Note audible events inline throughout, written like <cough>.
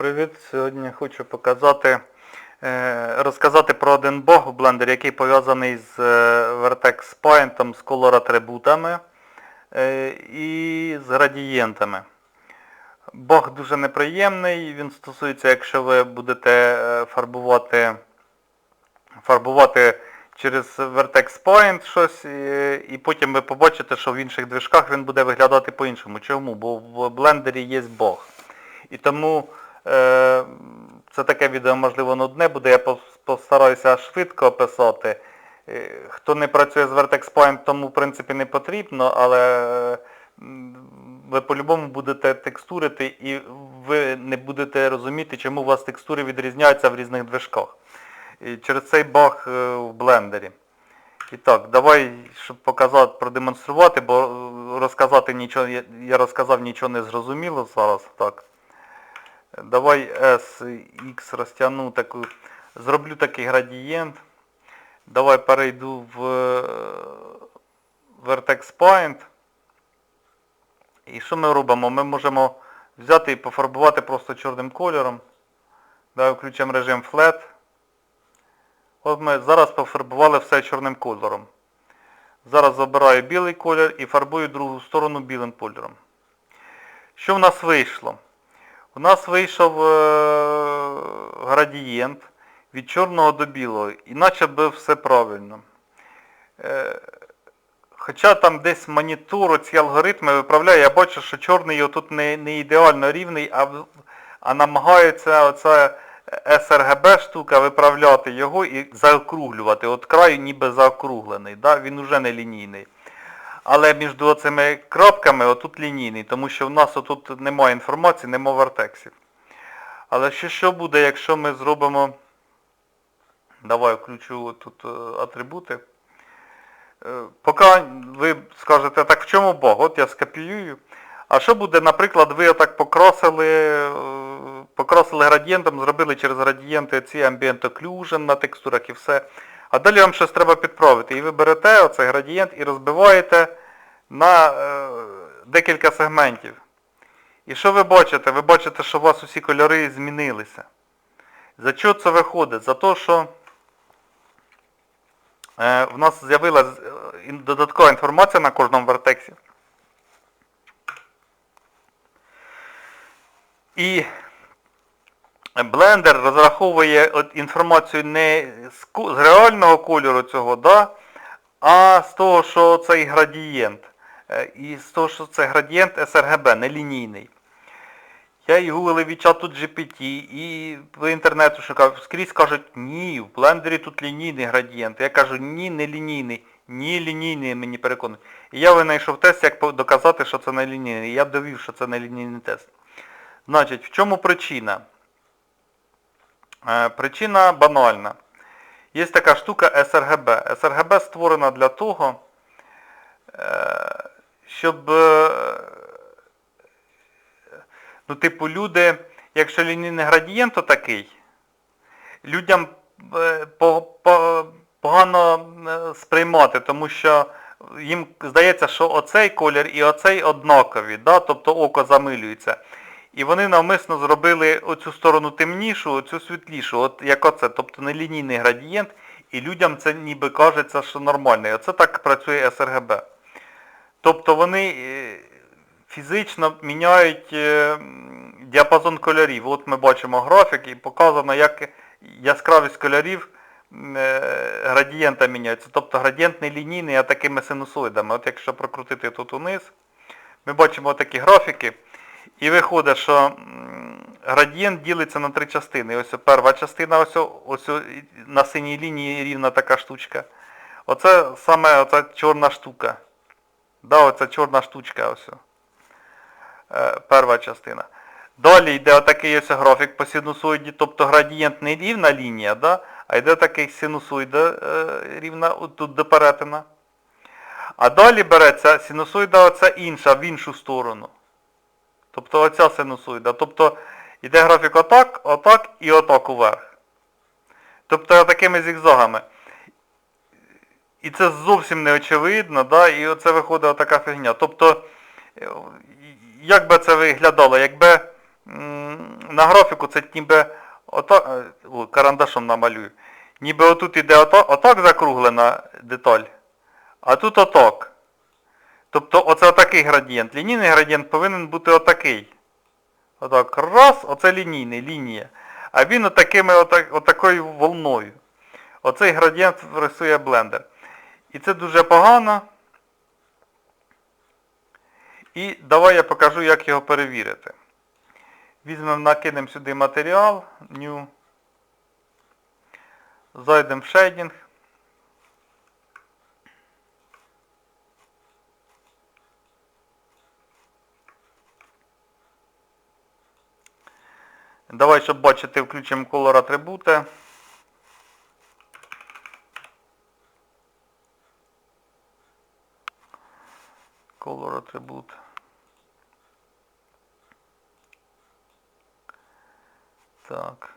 Привіт! Сьогодні хочу показати, е, розказати про один баг у блендері, який пов'язаний з е, Vertex Paint, з color атрибутами е, і з градієнтами. Баг дуже неприємний, він стосується, якщо ви будете фарбувати, фарбувати через Vertex Paint щось, і, потім ви побачите, що в інших движках він буде виглядати по-іншому. Чому? Бо в блендері є баг. І тому це таке відео, можливо, нудне буде, я постараюся швидко описати. Е, Хто не працює з Vertex Paint, тому в принципі не потрібно, але е, ви по-любому будете текстурити і ви не будете розуміти, чому у вас текстури відрізняються в різних движках. І через цей баг е, в блендері. І так, давай, щоб показати, продемонструвати, бо е, розказати нічого, я розказав нічого не зрозуміло зараз. Так. Давай SX розтягну таку, зроблю такий градієнт. Давай перейду в е, Vertex Paint. І що ми робимо? Ми можемо взяти і пофарбувати просто чорним кольором. Давай включимо режим Flat. От ми зараз пофарбували все чорним кольором. Зараз забираю білий колір і фарбую другу сторону білим кольором. Що в нас вийшло? У нас вийшов е, градієнт від чорного до білого, іначе би все правильно. Е, Хоча там десь монітор, ці алгоритми виправляє, я бачу, що чорний отут не, не ідеально рівний, а, а намагається оця sRGB штука виправляти його і заокруглювати. От край ніби заокруглений, да? він уже не лінійний. Але між цими крапками отут лінійний, тому що в нас отут немає інформації, немає вертексів. Але що, що буде, якщо ми зробимо... Давай включу тут е, атрибути. Е, Поки ви скажете, так в чому баг? От я скопіюю. А що буде, наприклад, ви отак покрасили, е, покрасили градієнтом, зробили через градієнти ці ambient occlusion на текстурах і все. А далі вам щось треба підправити. І ви берете оцей градієнт і розбиваєте на е, декілька сегментів. І що ви бачите? Ви бачите, що у вас усі кольори змінилися. За що це виходить? За те, що е, в нас з'явилася додаткова інформація на кожному вертексі. І блендер розраховує інформацію не з, реального кольору цього, да, а з того, що цей градієнт. Е, І з того, що це градієнт sRGB, нелінійний. Я і гуглив і чату GPT, і по інтернету шукав. Скрізь кажуть, ні, в блендері тут лінійний градієнт. Я кажу, ні, не лінійний. Ні, лінійний, мені переконують. І я винайшов тест, як доказати, що це не лінійний. Я довів, що це не лінійний тест. Значить, в чому причина? Е, причина банальна. Є така штука sRGB. sRGB створена для того, е, щоб е, Ну, типу, люди, якщо лінійний градієнт такий, людям по, по, погано сприймати, тому що їм здається, що оцей колір і оцей однакові, да? тобто око замилюється. І вони навмисно зробили оцю сторону темнішу, оцю світлішу, от як оце, тобто не лінійний градієнт, і людям це ніби кажеться, що нормально. І оце так працює sRGB. Тобто вони е, фізично міняють е, діапазон кольорів. От ми бачимо графік і показано, як яскравість кольорів е, градієнта міняється. Тобто градієнт не лінійний, а такими синусоїдами. От якщо прокрутити тут униз, ми бачимо такі графіки. І виходить, що градієнт ділиться на три частини. Ось перша частина, ось, ось на синій лінії рівна така штучка. Оце саме оця чорна штука. Да, оця чорна штучка ось. Е, перша частина. Далі йде отакий ось графік по синусоїді, тобто градієнт не рівна лінія, да, а йде такий синусоїда е, рівна тут до перетина. А далі береться синусоїда оця інша, в іншу сторону. Тобто оця синусоїда. Тобто йде графік отак, отак і отак уверх. Тобто такими зігзагами. І це зовсім не очевидно, да? і оце виходить така фігня. Тобто, е, як би це виглядало, якби на графіку це ніби ото, е, карандашом намалюю. Ніби отут іде ото, отак закруглена деталь, а тут отак. Тобто оце отакий градієнт. Лінійний градієнт повинен бути отакий. Отак, раз, оце лінійний, лінія. А він отакими, отак, отакою волною. Оцей градієнт рисує блендер. І це дуже погано. І давай я покажу, як його перевірити. Візьмемо, накинемо сюди матеріал, New. Зайдемо в шейдінг. Давай, щоб бачити, включимо color атрибути. Color атрибут. Так.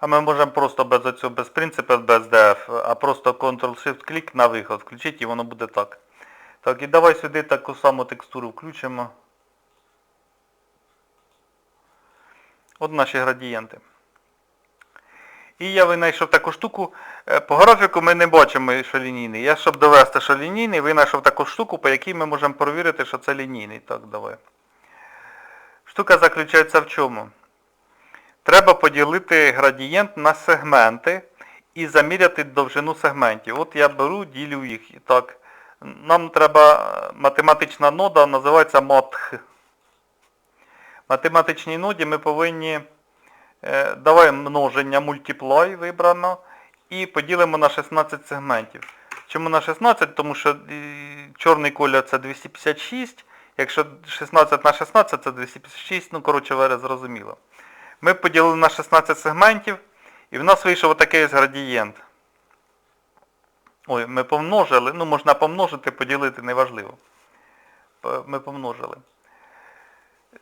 А ми можемо просто без оцього, без принципу, без DF, а просто Ctrl-Shift-клік на виход включити і воно буде так. Так, і давай сюди таку саму текстуру включимо. От наші градієнти. І я винайшов таку штуку. Е, По графіку ми не бачимо, що лінійний. Я, щоб довести, що лінійний, винайшов таку штуку, по якій ми можемо перевірити, що це лінійний. Так, давай. Штука заключається в чому? Треба поділити градієнт на сегменти і заміряти довжину сегментів. От я беру, ділю їх. Так, нам треба е, математична нода, називається матх. Математичній ноді ми повинні, е, давай множення multiply вибрано і поділимо на 16 сегментів. Чому на 16? Тому що е, чорний колір це 256, якщо 16 на 16 це 256, ну коротше ви зрозуміло. Ми поділили на 16 сегментів і в нас вийшов отакий градієнт. Ой, ми помножили, ну можна помножити, поділити, неважливо. Ми помножили.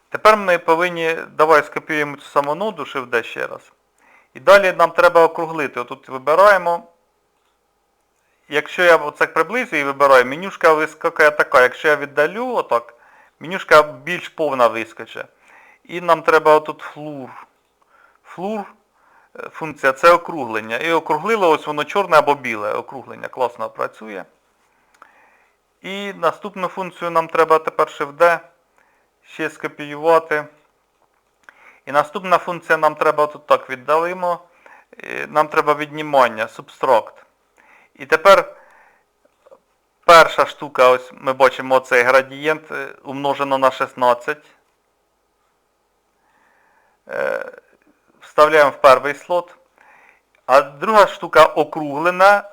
Тепер ми повинні, давай скопіюємо цю саму ноду, Shift D ще раз. І далі нам треба округлити. Отут вибираємо. Якщо я оце приблизю і вибираю, менюшка вискакає така. Якщо я віддалю отак, менюшка більш повна вискочить. І нам треба отут флур. Флур е, функція це округлення. І округлило ось воно чорне або біле. Округлення класно працює. І наступну функцію нам треба тепер Shift D ще скопіювати. І наступна функція нам треба тут так віддалимо. Е, Нам треба віднімання, subtract. І тепер перша штука, ось ми бачимо цей градієнт е, умножено на 16. Е, Вставляємо в перший слот. А друга штука округлена,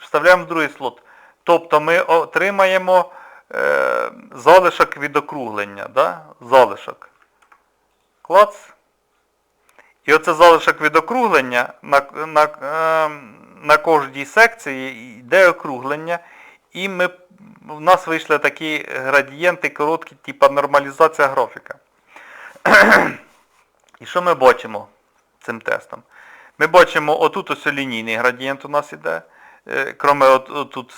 вставляємо в другий слот. Тобто ми отримаємо е, залишок від округлення. Да? Залишок. Клац. І оце залишок від округлення на, на, е, на кожній секції йде округлення. І ми, в нас вийшли такі градієнти короткі, типа нормалізація графіка. <clears throat> І що ми бачимо цим тестом? Ми бачимо, отут ось лінійний градієнт у нас іде, е, кроме от, отут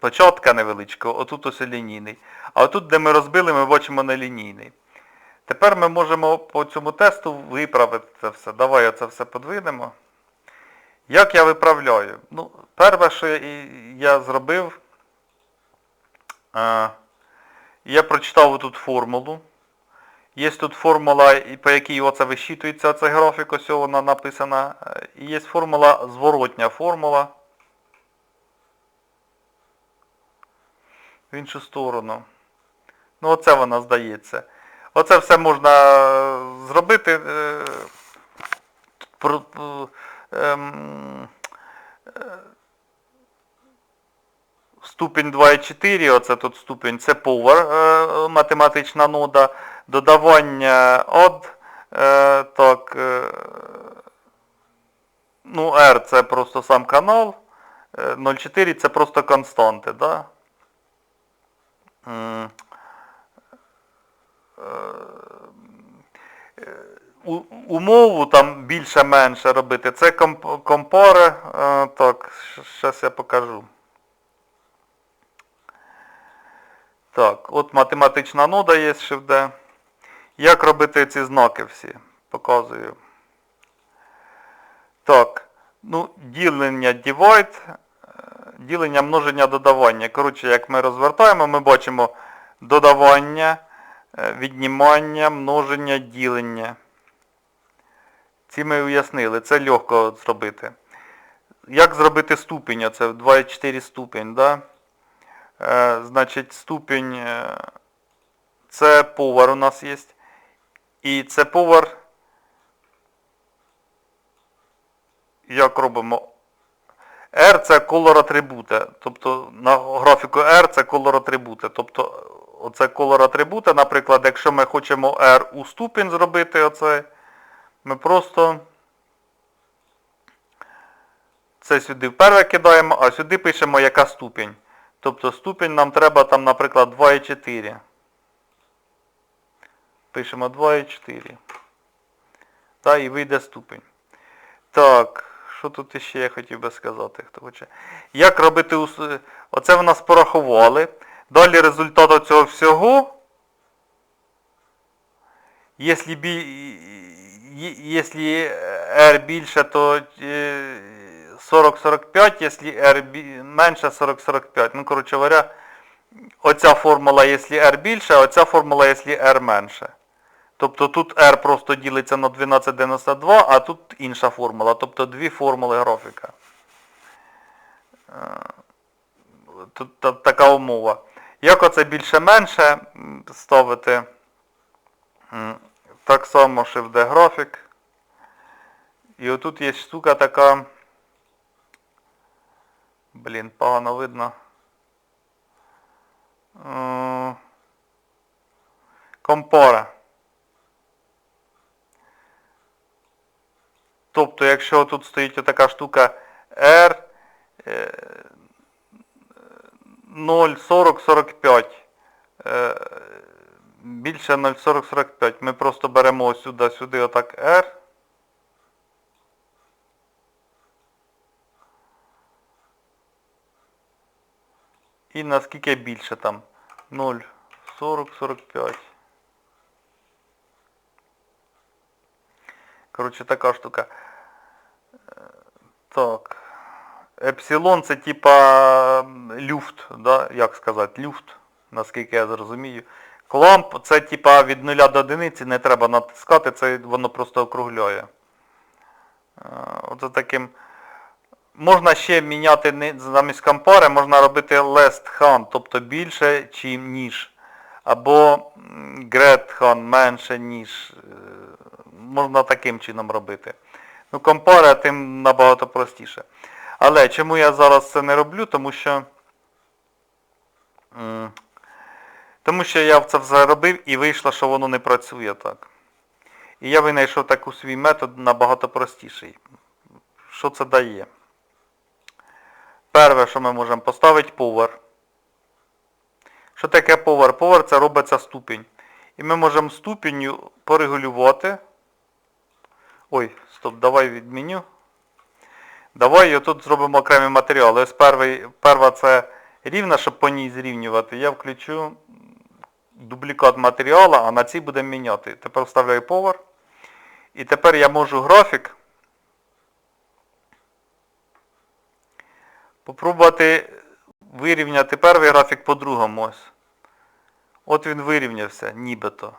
початка невеличкого, отут ось лінійний. А отут, де ми розбили, ми бачимо нелінійний. Тепер ми можемо по цьому тесту виправити це все. Давай оце все подвинемо. Як я виправляю? Ну, перше, що я, зробив, е, я прочитав тут формулу. Є тут формула, по якій оце вищитується цей графік, ось вона написана. Е, І є формула, зворотня формула. В іншу сторону. Ну оце вона здається. Оце все можна е, зробити. е, е, ем, Ступінь 2,4, оце тут ступінь, це е, математична нода. Додавання odd, е, так, ну R це просто сам канал, е, 0,4 це просто константи, да? М, е, у- умову там більше-менше робити. Це комп- компаре, е, так, зараз я покажу. Так, от математична нода є Shift D. Як робити ці знаки всі? Показую. Так. Ну, ділення divide, е, ділення, множення, додавання. Коротше, як ми розвертаємо, ми бачимо додавання, е, віднімання, множення, ділення. Ці ми уяснили, це легко зробити. Як зробити ступінь? Це 2,4 ступінь, да? Е, значить, ступінь е, це повар у нас є. І це повар. Як робимо? R це колор атрибута. Тобто на графіку R це колор атрибута. Тобто оце колор атрибута, наприклад, якщо ми хочемо R у ступінь зробити оце, ми просто це сюди вперше кидаємо, а сюди пишемо яка ступінь. Тобто ступінь нам треба там, наприклад, 2,4. Пишемо 2,4. Та і вийде ступінь. Так, що тут іще я хотів би сказати, хто хоче. Як робити ус- Оце в нас порахували. Далі результат цього всього. Якщо. R більше, то е, 40-45, якщо R менше 40-45. Ну, коротше говоря, оця формула, якщо R більше, а оця формула, якщо R менше. Тобто тут R просто ділиться на 1292, а тут інша формула. Тобто дві формули графіка. Е, Тут така умова. Як оце більше-менше ставити? Так само Shift D графік. І отут є штука така. Блін, погано видно. Е, Компора. Тобто, якщо тут стоїть отака штука R е, 0,40-45, е, більше 0,40-45, ми просто беремо сюди, сюди отак R. І наскільки більше там? 0,40-45. Коротше, така штука. Так. Епсилон це типа люфт, да? як сказати, люфт, наскільки я зрозумію. Кламп це типа від 0 до 1, не треба натискати, це воно просто округляє. Оце таким. Можна ще міняти замість компари, можна робити less hand, тобто більше, чим ніж. Або great hand, менше, ніж. Е, Можна таким чином робити. Ну, компара тим набагато простіше. Але чому я зараз це не роблю? Тому що. Тому що я це все робив і вийшло, що воно не працює так. І я винайшов такий свій метод набагато простіший. Що це дає? Перше, що ми можемо поставити повар. Що таке повар? Повар це робиться ступінь. І ми можемо ступінню порегулювати. Ой, стоп, давай відміню. Давай тут зробимо окремі матеріали. Ось перший, перша це рівна, щоб по ній зрівнювати. Я включу дублікат матеріалу, а на цій будемо міняти. Тепер вставляю повар. І тепер я можу графік попробувати вирівняти перший графік по другому ось. От він вирівнявся, нібито.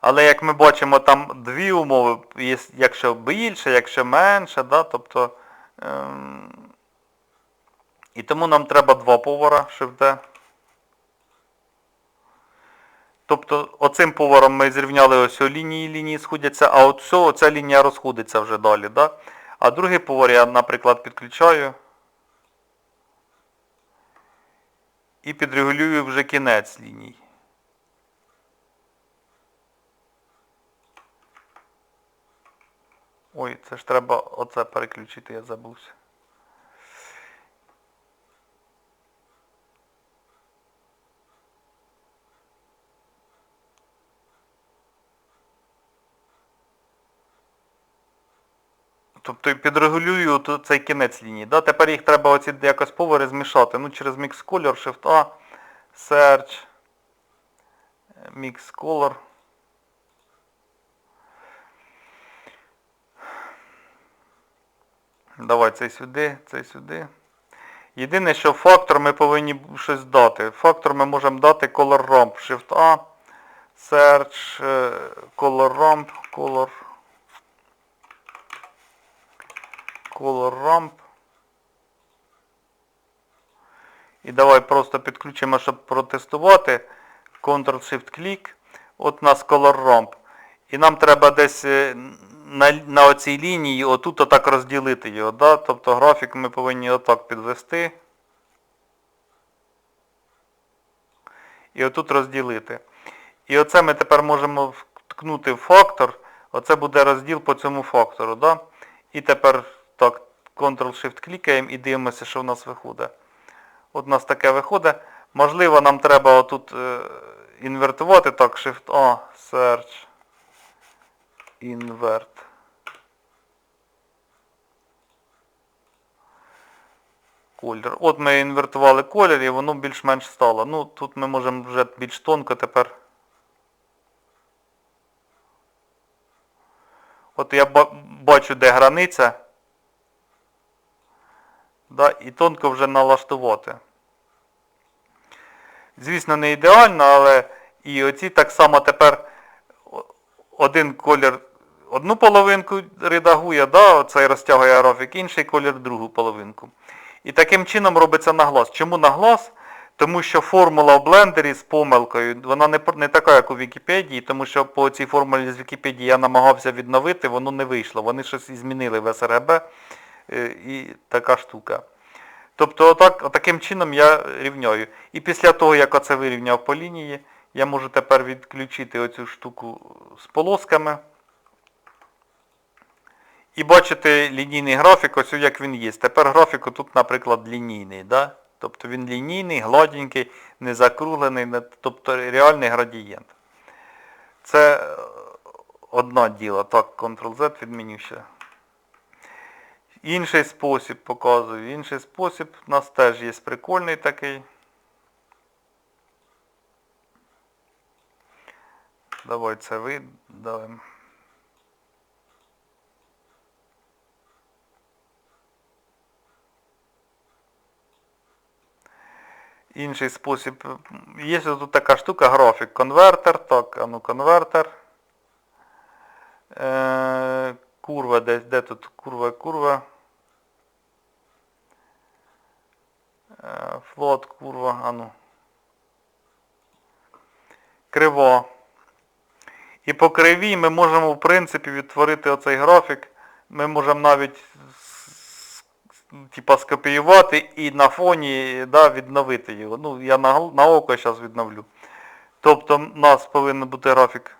Але як ми бачимо, там дві умови, якщо більше, якщо менше, да, тобто. Ем, і тому нам треба два повара Shift D. Тобто оцим повором ми зрівняли ось лінії, лінії сходяться, а от все, оця лінія розходиться вже далі. Да? А другий повар я, наприклад, підключаю. І підрегулюю вже кінець ліній. Ой, це ж треба оце переключити, я забувся. Тобто підрегулюю тут цей кінець лінії. Да? Тепер їх треба оці якось повери змішати. Ну, через Mix Color, Shift A, Search, Mix Color. Давай цей сюди, цей сюди. Єдине, що фактор ми повинні щось дати. Фактор ми можемо дати Color Ramp. Shift A. Search е, Color Ramp. Color. Color Ramp. І давай просто підключимо, щоб протестувати. Ctrl-Shift-Click. От у нас Color Ramp. І нам треба десь е, на, на оцій лінії отут отак розділити його. Да? Тобто графік ми повинні отак підвести. І отут розділити. І оце ми тепер можемо вткнути в фактор. Оце буде розділ по цьому фактору. Да? І тепер так, Ctrl-Shift клікаємо і дивимося, що в нас виходить. От у нас таке виходить. Можливо, нам треба отут е, інвертувати. Так, Shift-A, Search, Invert. Колір. От ми інвертували колір і воно більш-менш стало. Ну, тут ми можемо вже більш тонко тепер. От я бачу, де границя. Да, і тонко вже налаштувати. Звісно, не ідеально, але і оці так само тепер один колір одну половинку редагує, да, оцей розтягує графік, інший колір другу половинку. І таким чином робиться наглас. Чому наглас? Тому що формула в блендері з помилкою, вона не, не така, як у Вікіпедії, тому що по цій формулі з Вікіпедії я намагався відновити, воно не вийшло. Вони щось і змінили в СРГБ е, і така штука. Тобто отак, отаким чином я рівняю. І після того, як оце вирівняв по лінії, я можу тепер відключити оцю штуку з полосками. І бачите лінійний графік, ось як він є. Тепер графік тут, наприклад, лінійний. Да? Тобто він лінійний, гладенький, не закруглений, тобто реальний градієнт. Це е, одна діло. Так, Ctrl-Z відміню. Інший спосіб показую. Інший спосіб у нас теж є прикольний такий. Давай це видалимо. Інший спосіб. Є тут така штука, графік. Конвертер. Так, а ну конвертер. Е, курва десь, де тут курва, курва. Е, флот, курва, а ну. Криво. І по кривій ми можемо, в принципі, відтворити оцей графік. Ми можемо навіть типа скопіювати і на фоні да, відновити його. Ну, я на, на око зараз відновлю. Тобто у нас повинен бути графік.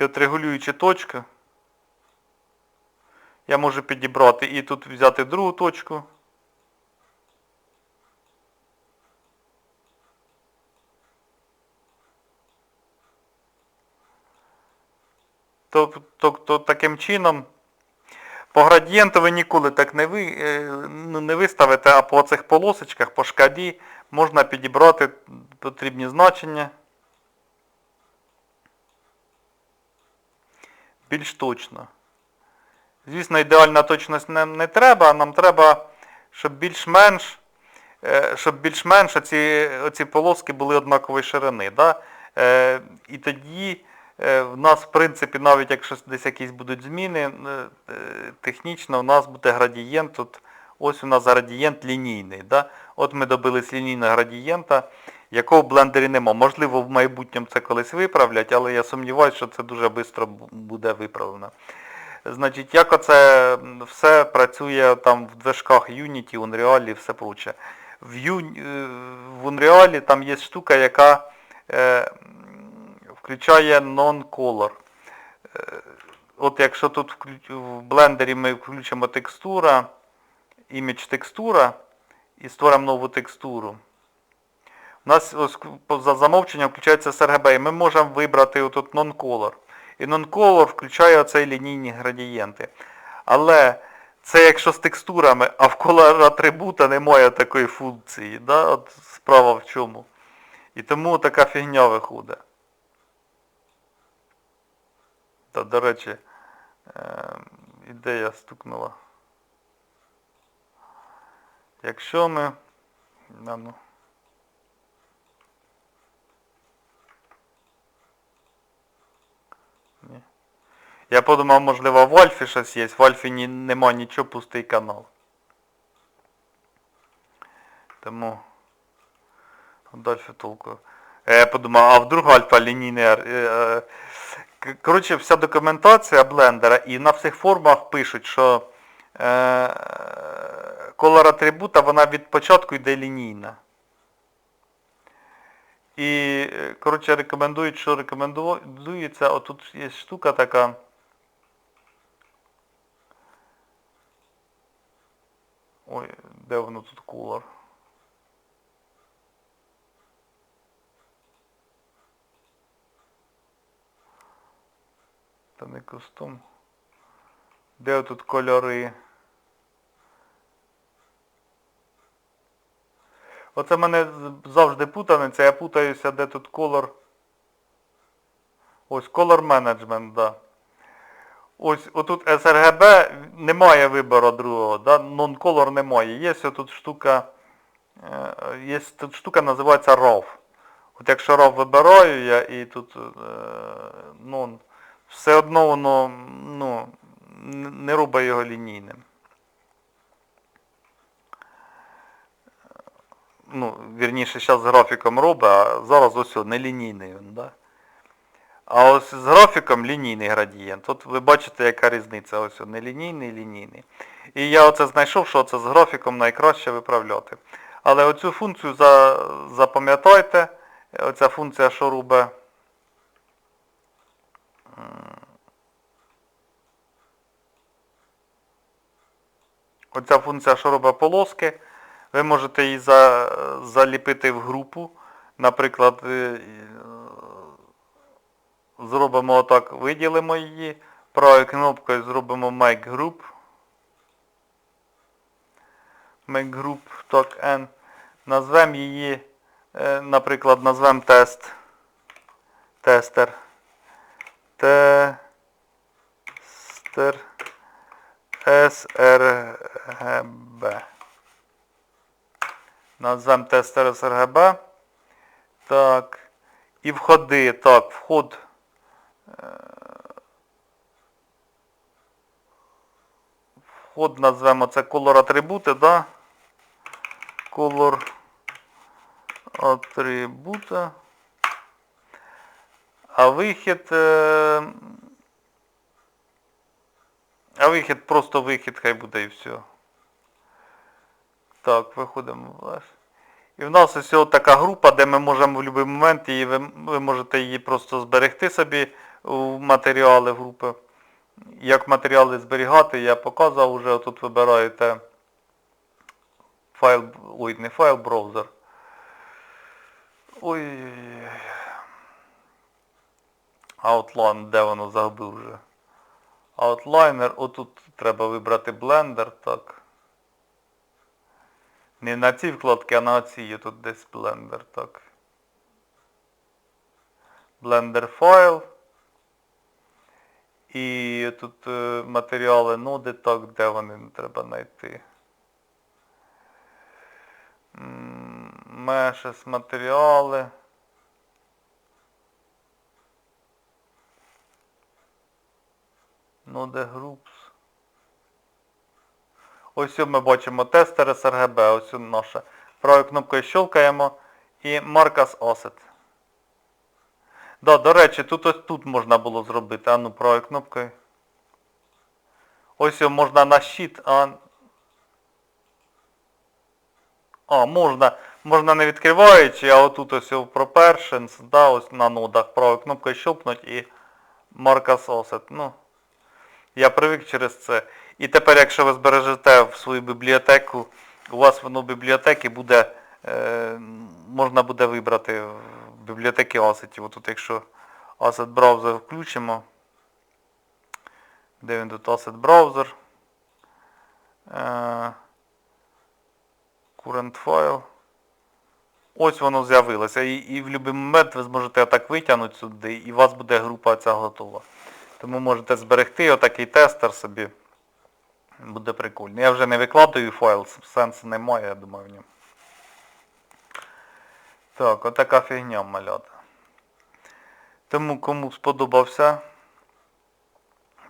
І от регулюючи точки, я можу підібрати і тут взяти другу точку. Тобто таким чином по градієнту ви ніколи так не, ви, е, ну, не виставите, а по цих полосочках, по шкалі можна підібрати потрібні значення більш точно. Звісно, ідеальна точність не, не треба, нам треба, щоб більш-менш е, щоб більш-менш оці полоски були однакової ширини. Да? Е, і тоді в нас, в принципі, навіть якщо десь якісь будуть зміни, е, е, технічно у нас буде градієнт. Тут, ось у нас градієнт лінійний. Да? От ми добились лінійного градієнта, якого в блендері нема. Можливо, в майбутньому це колись виправлять, але я сумніваюся, що це дуже швидко буде виправлено. Значить, як оце все працює там в движках Unity, Unreal і все проче. В, Ю- е, в Unreal там є штука, яка е, включає non-color. Е, От якщо тут в блендері ми включимо текстура, імідж текстура і створимо нову текстуру. У нас ось за замовченням включається sRGB, ми можемо вибрати отут non-color. І non-color включає оцей лінійні градієнти. Але Це якщо з текстурами, а в колор атрибута немає такої функції. Да? От справа в чому. І тому така фігня виходить. Та, до речі, е, ідея стукнула. Якщо ми... А ну. Ні. Я подумав, можливо, в Альфі щось є. В Альфі ні, нема нічого, пустий канал. Тому далі толку. Е, Я подумав, а вдруг альфа лінійний. Коротше, вся документація блендера і на всіх формах пишуть, що е, колор атрибута вона від початку йде лінійна. І, коротше, рекомендують, що рекомендується, отут є штука така. Ой, де воно тут колор? Та не костюм. Де тут кольори? Оце мене завжди путаниця, я путаюся, де тут колор. Ось color management, да. Ось отут sRGB немає вибору другого, да? non-color немає. Є тут штука, е, є тут штука називається RAW. От якщо RAW вибираю я і тут е, non, все одно воно ну, не робить його лінійним. Ну, вірніше, зараз з графіком робить, а зараз ось о, нелінійний він, да? А ось з графіком лінійний градієнт. От ви бачите, яка різниця. Ось о, нелінійний, лінійний. І я оце знайшов, що це з графіком найкраще виправляти. Але оцю функцію за, запам'ятайте. Оця функція, що робить. М, Оця функція, що робить полоски. Ви можете її за, заліпити в групу. Наприклад, е, зробимо отак, виділимо її. Правою кнопкою зробимо Make Group. Make Group, так. Назвемо її, е, наприклад, назвемо тест. Тестер. Тестер. sRGB. Назвемо тестер sRGB. Так. І входи. Так, вход. е, Вход назвемо це color атрибути, да? Color атрибута. А вихід. е, А вихід, просто вихід хай буде і все. Так, виходимо в ваш. І в нас ось така група, де ми можемо в будь-який момент її, ви, ви можете її просто зберегти собі в матеріали групи. Як матеріали зберігати, я показував вже, тут вибираєте файл, ой, не файл, браузер. Ой. Outline, де воно загубив вже. Outliner, отут треба вибрати Blender, так. Не на цій вкладці, а на цій є тут десь Blender, так. Blender файл. І тут е, матеріали ноди, так, де вони треба знайти. Мешес матеріали. Ноде Groups. Ось ми бачимо тестер sRGB, ось наша. Правою кнопкою щелкаємо і Marcus Asset. Да, до речі, тут ось тут можна було зробити. А ну правою кнопкою. Ось можна на щит, а. А, можна. Можна не відкриваючи, а отут ось в Proportions, да, ось на нодах правою кнопкою щелкнуть і Marcus Asset. Ну, я привик через це. І тепер, якщо ви збережете в свою бібліотеку, у вас воно в бібліотеки буде, е, можна буде вибрати в бібліотеки асетів. Отут якщо Asset Browser включимо, де він тут Asset Browser, Е, current file. Ось воно з'явилося. І, і в будь-який момент ви зможете отак витягнути сюди, і у вас буде група ця готова. Тому можете зберегти отакий тестер собі. Буде прикольно. Я вже не викладаю файл, сенсу немає, я думаю, в ньому. Так, отака фігня малята. Тому кому сподобався.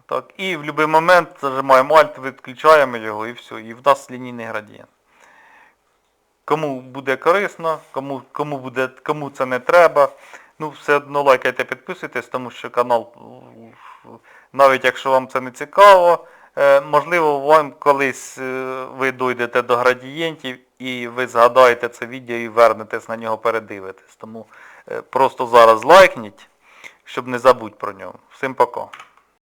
Так, і в будь-який момент зажимаємо Alt, відключаємо його і все. І в нас лінійний градієнт. Кому буде корисно, кому, кому, буде, кому це не треба. Ну, все одно лайкайте, підписуйтесь, тому що канал, навіть якщо вам це не цікаво, е, можливо, вам колись е, ви дойдете до градієнтів і ви згадаєте це відео і вернетесь на нього передивитесь. Тому е, просто зараз лайкніть, щоб не забудь про нього. Всім пока.